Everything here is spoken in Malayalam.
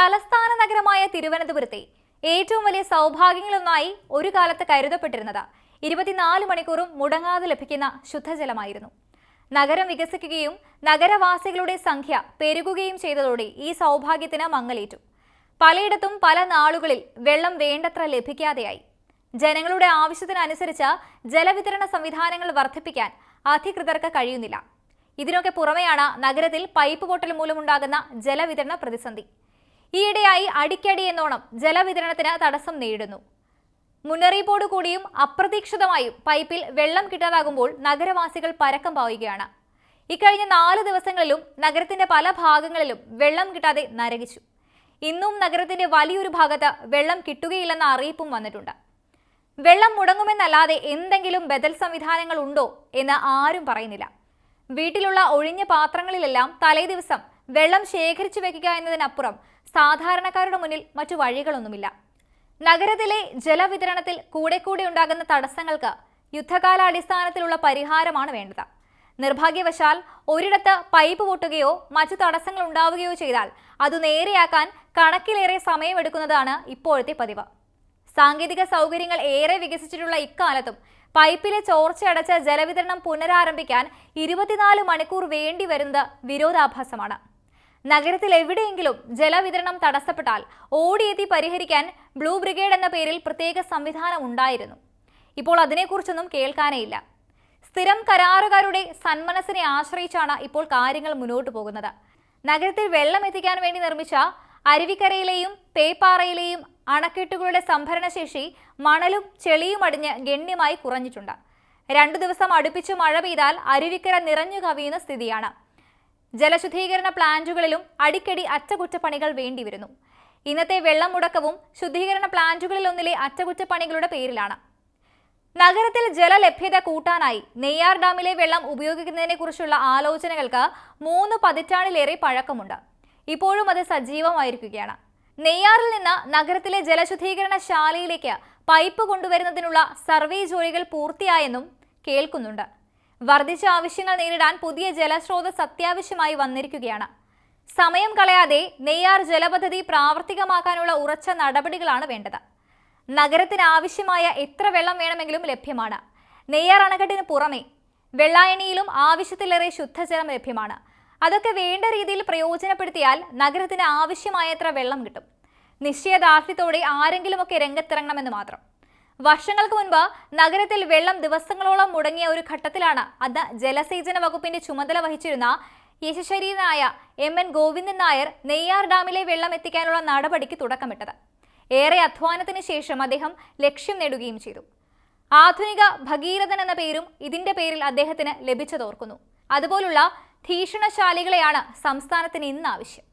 തലസ്ഥാന നഗരമായ തിരുവനന്തപുരത്തെ ഏറ്റവും വലിയ സൗഭാഗ്യങ്ങളൊന്നായി ഒരു കാലത്ത് കരുതപ്പെട്ടിരുന്നത്. ഇരുപത്തിനാല് മണിക്കൂറും മുടങ്ങാതെ ലഭിക്കുന്ന ശുദ്ധജലമായിരുന്നു. നഗരം വികസിക്കുകയും നഗരവാസികളുടെ സംഖ്യ പെരുകുകയും ചെയ്തതോടെ ഈ സൗഭാഗ്യത്തിന് മങ്ങലേറ്റു. പലയിടത്തും പല നാളുകളിൽ വെള്ളം വേണ്ടത്ര ലഭിക്കാതെയായി. ജനങ്ങളുടെ ആവശ്യത്തിനനുസരിച്ച് ജലവിതരണ സംവിധാനങ്ങൾ വർദ്ധിപ്പിക്കാൻ അധികൃതർക്ക് കഴിയുന്നില്ല. ഇതിനൊക്കെ പുറമെയാണ് നഗരത്തിൽ പൈപ്പ് പൊട്ടൽ മൂലമുണ്ടാകുന്ന ജലവിതരണ പ്രതിസന്ധി. ഈയിടെയായി അടിക്കടി എന്നോണം ജലവിതരണത്തിന് തടസ്സം നേരിടുന്നു. മുന്നറിയിപ്പോടു കൂടിയും അപ്രതീക്ഷിതമായും പൈപ്പിൽ വെള്ളം കിട്ടാതാകുമ്പോൾ നഗരവാസികൾ പരക്കം പാവുകയാണ് ഇക്കഴിഞ്ഞ നാല് ദിവസങ്ങളിലും നഗരത്തിന്റെ പല ഭാഗങ്ങളിലും വെള്ളം കിട്ടാതെ നരകിച്ചു. ഇന്നും നഗരത്തിന്റെ വലിയൊരു ഭാഗത്ത് വെള്ളം കിട്ടുകയില്ലെന്ന അറിയിപ്പും വന്നിട്ടുണ്ട്. വെള്ളം മുടങ്ങുമെന്നല്ലാതെ എന്തെങ്കിലും ബദൽ സംവിധാനങ്ങൾ ഉണ്ടോ എന്ന് ആരും പറയുന്നില്ല. വീട്ടിലുള്ള ഒഴിഞ്ഞ പാത്രങ്ങളിലെല്ലാം തലേദിവസം വെള്ളം ശേഖരിച്ചു വെക്കുക എന്നതിനപ്പുറം സാധാരണക്കാരുടെ മുന്നിൽ മറ്റു വഴികളൊന്നുമില്ല. നഗരത്തിലെ ജലവിതരണത്തിൽ കൂടെ കൂടെ ഉണ്ടാകുന്ന തടസ്സങ്ങൾക്ക് യുദ്ധകാലാടിസ്ഥാനത്തിലുള്ള പരിഹാരമാണ് വേണ്ടത്. നിർഭാഗ്യവശാൽ ഒരിടത്ത് പൈപ്പ് പൊട്ടുകയോ മറ്റു തടസ്സങ്ങൾ ഉണ്ടാവുകയോ ചെയ്താൽ അത് നേരെയാക്കാൻ കണക്കിലേറെ സമയമെടുക്കുന്നതാണ് ഇപ്പോഴത്തെ പതിവ്. സാങ്കേതിക സൗകര്യങ്ങൾ ഏറെ വികസിച്ചിട്ടുള്ള ഇക്കാലത്തും പൈപ്പിലെ ചോർച്ചയടച്ച ജലവിതരണം പുനരാരംഭിക്കാൻ ഇരുപത്തിനാല് മണിക്കൂർ വേണ്ടി വരുന്നത് വിരോധാഭാസമാണ്. നഗരത്തിൽ എവിടെയെങ്കിലും ജലവിതരണം തടസ്സപ്പെട്ടാൽ ഓടിയെത്തി പരിഹരിക്കാൻ ബ്ലൂ ബ്രിഗേഡ് എന്ന പേരിൽ പ്രത്യേക സംവിധാനം ഉണ്ടായിരുന്നു. ഇപ്പോൾ അതിനെക്കുറിച്ചൊന്നും കേൾക്കാനേയില്ല. സ്ഥിരം കരാറുകാരുടെ സന്മനസ്സിനെ ആശ്രയിച്ചാണ് ഇപ്പോൾ കാര്യങ്ങൾ മുന്നോട്ട് പോകുന്നത്. നഗരത്തിൽ വെള്ളം എത്തിക്കാൻ വേണ്ടി നിർമ്മിച്ച അരുവിക്കരയിലെയും പേപ്പാറയിലെയും അണക്കെട്ടുകളുടെ സംഭരണശേഷി മണലും ചെളിയും അടിഞ്ഞ് ഗണ്യമായി കുറഞ്ഞിട്ടുണ്ട്. രണ്ടു ദിവസം അടുപ്പിച്ച് മഴ പെയ്താൽ അരുവിക്കര നിറഞ്ഞു കവിയുന്ന സ്ഥിതിയാണ്. ജലശുദ്ധീകരണ പ്ലാന്റുകളിലും അടിക്കടി അറ്റകുറ്റപ്പണികൾ വേണ്ടിവരുന്നു. ഇന്നത്തെ വെള്ളം മുടക്കവും ശുദ്ധീകരണ പ്ലാന്റുകളിലൊന്നിലെ അറ്റകുറ്റപ്പണികളുടെ പേരിലാണ്. നഗരത്തിൽ ജലലഭ്യത കൂട്ടാനായി നെയ്യാർ ഡാമിലെ വെള്ളം ഉപയോഗിക്കുന്നതിനെക്കുറിച്ചുള്ള ആലോചനകൾക്ക് മൂന്ന് പതിറ്റാണ്ടിലേറെ പഴക്കമുണ്ട്. ഇപ്പോഴും അത് സജീവമായിരിക്കുകയാണ്. നെയ്യാറിൽ നിന്ന് നഗരത്തിലെ ജലശുദ്ധീകരണ ശാലയിലേക്ക് പൈപ്പ് കൊണ്ടുവരുന്നതിനുള്ള സർവേ ജോലികൾ പൂർത്തിയായെന്നും കേൾക്കുന്നുണ്ട്. വർദ്ധിച്ച ആവശ്യങ്ങൾ നേരിടാൻ പുതിയ ജലസ്രോതസ് അത്യാവശ്യമായി വന്നിരിക്കുകയാണ്. സമയം കളയാതെ നെയ്യാർ ജലപദ്ധതി പ്രാവർത്തികമാക്കാനുള്ള ഉറച്ച നടപടികളാണ് വേണ്ടത്. നഗരത്തിന് ആവശ്യമായ എത്ര വെള്ളം വേണമെങ്കിലും ലഭ്യമാണ്. നെയ്യാർ അണക്കെട്ടിന് പുറമെ വെള്ളായണിയിലും ആവശ്യത്തിലേറെ ശുദ്ധജലം ലഭ്യമാണ്. അതൊക്കെ വേണ്ട രീതിയിൽ പ്രയോജനപ്പെടുത്തിയാൽ നഗരത്തിന് ആവശ്യമായത്ര വെള്ളം കിട്ടും. നിശ്ചയദാർഢ്യത്തോടെ ആരെങ്കിലുമൊക്കെ രംഗത്തിറങ്ങണമെന്ന് മാത്രം. വർഷങ്ങൾക്ക് മുൻപ് നഗരത്തിൽ വെള്ളം ദിവസങ്ങളോളം മുടങ്ങിയ ഒരു ഘട്ടത്തിലാണ് അന്ന് ജലസേചന വകുപ്പിന്റെ ചുമതല വഹിച്ചിരുന്ന യശശരീരനായ എം എൻ ഗോവിന്ദൻ നായർ നെയ്യാർ ഡാമിലെ വെള്ളം എത്തിക്കാനുള്ള നടപടിക്ക് തുടക്കമിട്ടത്. ഏറെ അധ്വാനത്തിന് ശേഷം അദ്ദേഹം ലക്ഷ്യം നേടുകയും ചെയ്തു. ആധുനിക ഭഗീരഥൻ എന്ന പേരും ഇതിന്റെ പേരിൽ അദ്ദേഹത്തിന് ലഭിച്ചതോർക്കുന്നു. അതുപോലുള്ള ഭീഷണശാലികളെയാണ് സംസ്ഥാനത്തിന് ഇന്ന് ആവശ്യം.